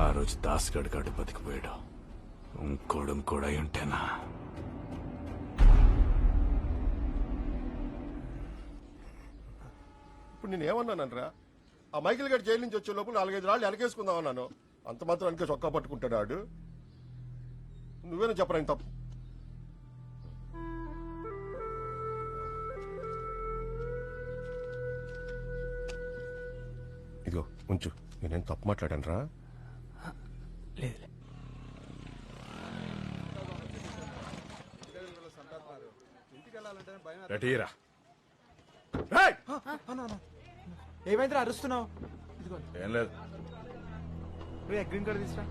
ఆ రోజు దాస్గడ్ కాడు బతికిపోయాడు. ఇంకోడు ఇంకోడు అయి ఉంటేనా? ఇప్పుడు నేను ఏమన్నానరా ఆ మైకిల్ గారి జైలు నుంచి వచ్చే లోపు నాలుగైదు రాళ్ళు వెనకేసుకుందాం అన్నాను. అంత మాత్రం వెనక చొక్కా పట్టుకుంటాడు ఆడు? నువ్వేనా చెప్పరా ఇంత? తప్పు ఇదిగో ఉంచు. నేనేం తప్పు మాట్లాడాను రా లేదు రెడీరా. ఏమైందిరా అరుస్తున్నావు? ఏం లేదు. గ్రీన్ కార్డు తీసురా